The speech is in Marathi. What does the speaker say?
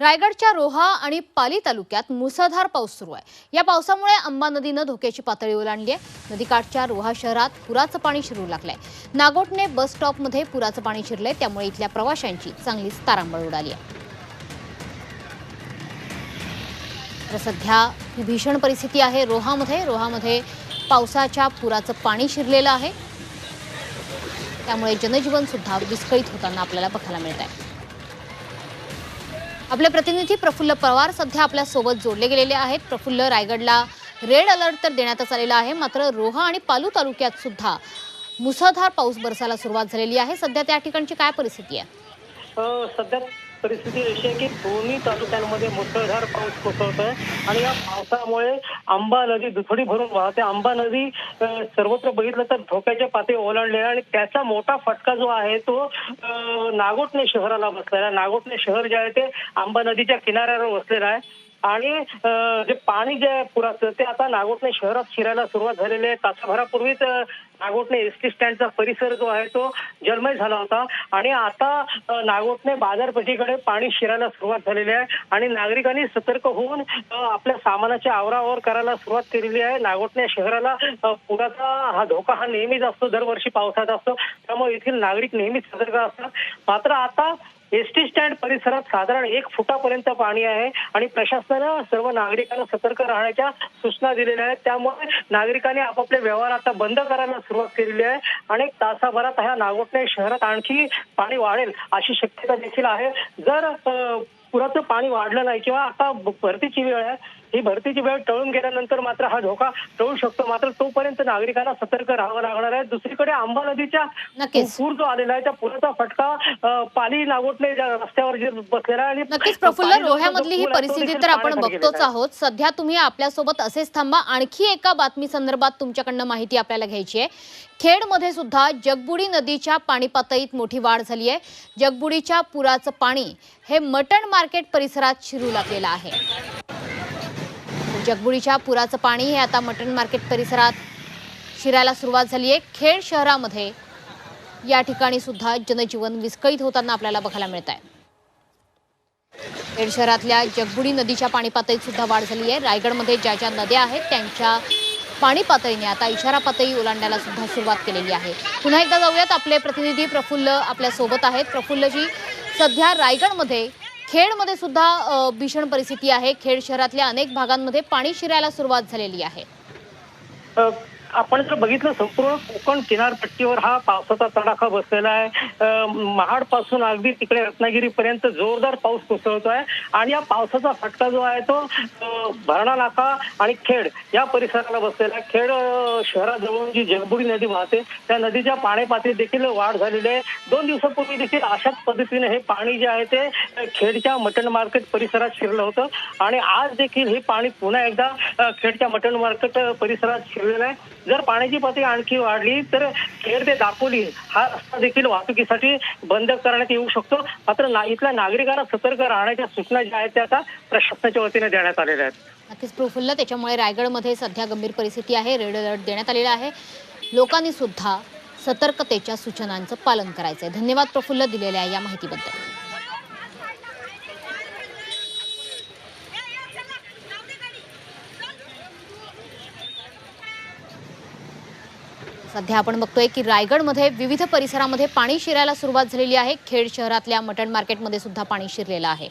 रायगडच्या रोहा आणि पाली तालुक्यात मुसळधार पाऊस सुरू आहे. या पावसामुळे अंबा नदीनं धोक्याची पातळी ओलांडली आहे. नदीकाठच्या रोहा शहरात पुराचं पाणी शिरू लागलंय. नागोटने बस स्टॉपमध्ये पुराचं पाणी शिरलंय. त्यामुळे इथल्या प्रवाशांची चांगलीच तारांबळ उडाली आहे. तर सध्या ही भीषण परिस्थिती आहे रोहामध्ये. रोहामध्ये पावसाच्या पुराचं पाणी शिरलेलं आहे. त्यामुळे जनजीवन सुद्धा विस्कळीत होताना आपल्याला बघायला मिळत आहे आपले प्रतिनिधी प्रफुल्ल पवार सध्या आपल्यासोबत जोडले गेलेले आहेत. प्रफुल्ल रायगडला रेड अलर्ट तर देण्यातच आलेला आहे. मात्र रोहा आणि पालू तालुक्यात सुद्धा मुसळधार पाऊस बरसायला सुरुवात झालेली आहे. सध्या त्या ठिकाणची काय परिस्थिती आहे? सध्या परिस्थिती अशी आहे की दोन्ही तालुक्यांमध्ये मुसळधार पाऊस कोसळतोय आणि या पावसामुळे आंबा नदी दुथडी भरून वाहते. आंबा नदी सर्वत्र बघितलं तर धोक्याच्या पातळी ओलांडले आणि त्याचा मोठा फटका जो आहे तो नागोटणे शहराला बसलेला आहे. नागोटणे शहर जे आहे ते आंबा नदीच्या किनाऱ्यावर वसलेलं आहे. आणि जे पाणी जे पुराचं ते आता नागोटणे शहरात शिरायला सुरुवात झालेली आहे. तासाभरापूर्वीच अ, नागोटणे एस टी स्टँडचा परिसर जो आहे तो जलमय झाला होता. आणि आता अ, नागोटणे बाजारपेठेकडे पाणी शिरायला सुरुवात झालेली आहे. आणि नागरिकांनी सतर्क होऊन आपल्या सामानाची आवरावर करायला सुरुवात केलेली आहे. नागोटणे शहराला पुराचा हा धोका हा नेहमीच असतो. दरवर्षी पावसात असतो. त्यामुळे येथील नागरिक नेहमीच सतर्क असतात. मात्र आता एसटी स्टँड परिसरात साधारण एक फुटापर्यंत पाणी आहे आणि प्रशासनानं सर्व नागरिकांना सतर्क राहण्याच्या सूचना दिलेल्या आहेत. त्यामुळे नागरिकांनी आपापले व्यवहार आता बंद करायला सुरुवात केलेली आहे. आणि तासाभरात ह्या नागोटणे शहरात आणखी पाणी वाढेल अशी शक्यता देखील आहे. जर पुराचं पाणी वाढलं नाही किंवा आता भरतीची वेळ आहे ही भरतीची वेळ टळून गेल्यानंतर मात्र हा धोका टळू शकतो. मात्र तोपर्यंत नागरिकांना सतर्क राहावं लागणार आहे. दुसरीकडे आंबा नदीच्या. पूर जो आलेला आहे त्या पुराचा फटका नागोटणे ज्या रस्त्यावर जे बसलेला आहे नक्कीच प्रफुल्ल पाणी रोह्यामधली ही परिस्थिती तर आपण बघतोच. आहोत. सध्या तुम्ही आपल्यासोबत असेच थांबा. आणखी एका बातमी संदर्भात तुमच्याकडनं माहिती आपल्याला घ्यायची आहे. खेडमध्ये सुद्धा जगबुडी नदीच्या पाणी पातळीत मोठी वाढ झाली आहे. जगबुडीच्या पुराचं पाणी हे मटण मार्केट परिसरात शिरू लागलेलं आहे. जगबुडीच्या पुराचं पाणी हे आता मटण मार्केट परिसरात शिरायला सुरुवात झाली आहे. खेड शहरामध्ये या ठिकाणी सुद्धा जनजीवन विस्कळीत होताना आपल्याला बघायला मिळत आहे. खेड शहरातल्या जगबुडी नदीच्या पाणी पातळीत सुद्धा वाढ झाली आहे. रायगडमध्ये ज्या ज्या नद्या आहेत त्यांच्या पाणी पातळीने आता इशारा पातळी ओलांडायला सुद्धा सुरुवात केलेली आहे. पुन्हा एकदा जाऊयात. आपले प्रतिनिधी प्रफुल्ल आपल्यासोबत आहेत. प्रफुल्लजी सध्या रायगडमध्ये खेडमध्ये सुद्धा भीषण परिस्थिती आहे. खेड शहरातल्या अनेक भागांमध्ये पाणी शिरायला सुरुवात झालेली आहे. आपण जर बघितलं संपूर्ण कोकण किनारपट्टीवर हा पावसाचा तडाखा बसलेला आहे. महाडपासून अगदी तिकडे रत्नागिरीपर्यंत जोरदार पाऊस कोसळतोय आणि या पावसाचा फटका जो आहे तो भरणा नाका आणि खेड या परिसराला बसलेला आहे. खेड शहराजवळून जी जगबुडी नदी वाहते त्या नदीच्या पाणी पातळीत देखील वाढ झालेली आहे. दोन दिवसापूर्वी देखील अशाच पद्धतीने हे पाणी जे आहे ते खेडच्या मटण मार्केट परिसरात शिरलं होतं आणि आज देखील हे पाणी पुन्हा एकदा खेडच्या मटण मार्केट परिसरात शिरलेलं आहे. जर पाण्याची पातळी आणखी वाढली तर खेड ते दापोली हा रस्ता देखील वाहतुकीसाठी बंद करण्यात येऊ शकतो. मात्र ना इथल्या नागरिकांना सतर्क राहण्याच्या सूचना ज्या आहेत त्या आता प्रशासनाच्या वतीने देण्यात आलेल्या आहेत. नक्कीच प्रफुल्ल त्याच्यामुळे रायगडमध्ये सध्या गंभीर परिस्थिती आहे. रेड अलर्ट देण्यात आलेला आहे. लोकांनी सुद्धा सतर्कतेच्या सूचनांचं पालन करायचं आहे धन्यवाद प्रफुल्ल दिलेल्या या माहितीबद्दल. सध्या आपण बघतोय की रायगडमध्ये विविध परिसरामध्ये पाणी शिरायला सुरुवात झालेली आहे. खेड शहरातल्या मटण मार्केटमध्ये सुद्धा पाणी शिरलेलं आहे.